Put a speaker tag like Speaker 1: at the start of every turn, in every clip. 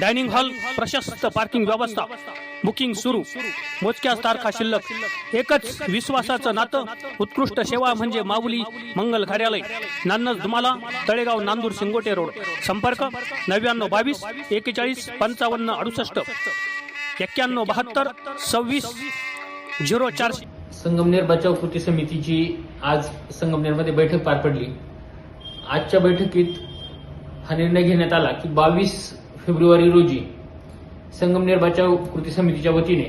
Speaker 1: Dining hall प्रशस्त parking व्यवस्था. Booking सुरू. मोजक्याच तारखा शिल्लक. एकच विश्वासाचं नातं. उत्कृष्ट सेवा म्हणजे माऊली मंगल कार्यालय. नान्नज धुमाला तळेगाव नांदूर सिंगोटे रोड. संपर्क नव्याण्णव बावीस एकेचाळीस पंचावन्न अडुसष्ट. एक्क्याण्णव बहात्तर सव्वीस झिरो चारशे
Speaker 2: संगमनेर बचाव कृती समितीची आज संगमनेरमध्ये बैठक पार पडली. आजच्या बैठकीत हा निर्णय घेण्यात आला की बावीस फेब्रुवारी रोजी संगमनेर बचाव कृती समितीच्या वतीने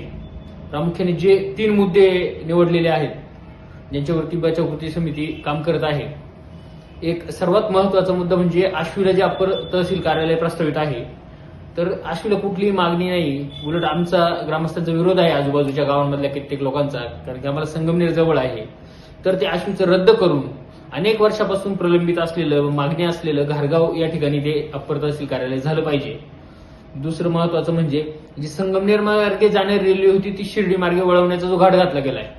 Speaker 2: प्रामुख्याने जे तीन मुद्दे निवडलेले आहेत ज्यांच्यावरती बचाव कृती समिती काम करत आहे एक सर्वात महत्त्वाचा मुद्दा म्हणजे आश्वीला जे अप्पर तहसील कार्यालय प्रस्तावित आहे तर आश्वीला कुठलीही मागणी नाही उलट आमचा ग्रामस्थांचा विरोध आहे आजूबाजूच्या गावांमधल्या कित्येक लोकांचा कारण की आम्हाला संगमनेर जवळ आहे तर ते आश्वीचं रद्द करून अनेक वर्षापासून प्रलंबित असलेलं व मागणी असलेलं घारगाव या ठिकाणी ते अप्पर तहसील कार्यालय झालं पाहिजे. दुसरं महत्वाचं म्हणजे जी संगमनेर मार्गे जाणारी रेल्वे होती ती शिर्डी मार्गे वळवण्याचा जो घाट घातला गेलाय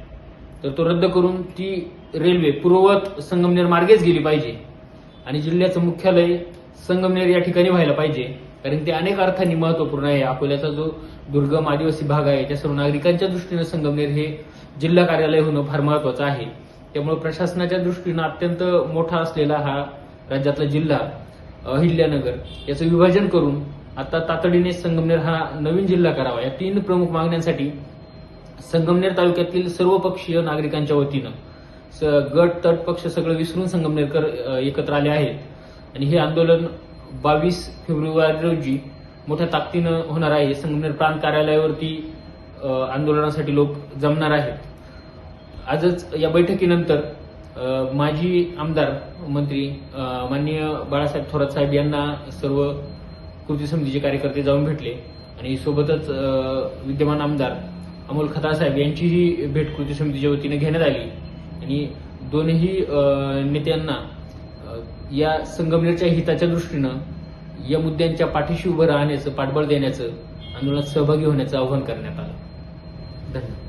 Speaker 2: तर तो रद्द करून ती रेल्वे पूर्ववत संगमनेर मार्गेच गेली पाहिजे. आणि जिल्ह्याचं मुख्यालय संगमनेर या ठिकाणी व्हायला पाहिजे कारण ते अनेक अर्थांनी महत्त्वपूर्ण आहे. अकोल्याचा जो दुर्गम आदिवासी भाग आहे त्या सर्व नागरिकांच्या दृष्टीनं संगमनेर हे जिल्हा कार्यालय होणं फार महत्वाचं आहे. त्यामुळे प्रशासनाच्या दृष्टीनं अत्यंत मोठा असलेला हा राज्यातला जिल्हा अहिल्यानगर याचं विभाजन करून आता तातडीने संगमनेर हा नवीन जिल्हा करावा. या तीन प्रमुख मागण्यांसाठी संगमनेर तालुक्यातील सर्वपक्षीय नागरिकांच्या वतीनं स- गट तट पक्ष सगळं विसरून संगमनेरकर एकत्र आले आहेत. आणि हे आंदोलन बावीस फेब्रुवारी रोजी मोठ्या ताकदीनं होणार आहे. संगमनेर प्रांत कार्यालयावरती आंदोलनासाठी लोक जमणार आहेत. आजच या बैठकीनंतर माजी आमदार मंत्री माननीय बाळासाहेब थोरात साहेब यांना सर्व कृती समितीचे कार्यकर्ते जाऊन भेटले आणि सोबतच विद्यमान आमदार अमोल खतासाहेब यांचीही भेट कृती समितीच्या वतीने घेण्यात आली. आणि दोनही नेत्यांना या संगमनेरच्या हिताच्या दृष्टीनं या मुद्द्यांच्या पाठीशी उभं राहण्याचं पाठबळ देण्याचं आंदोलनात सहभागी होण्याचं आवाहन करण्यात आलं. धन्यवाद.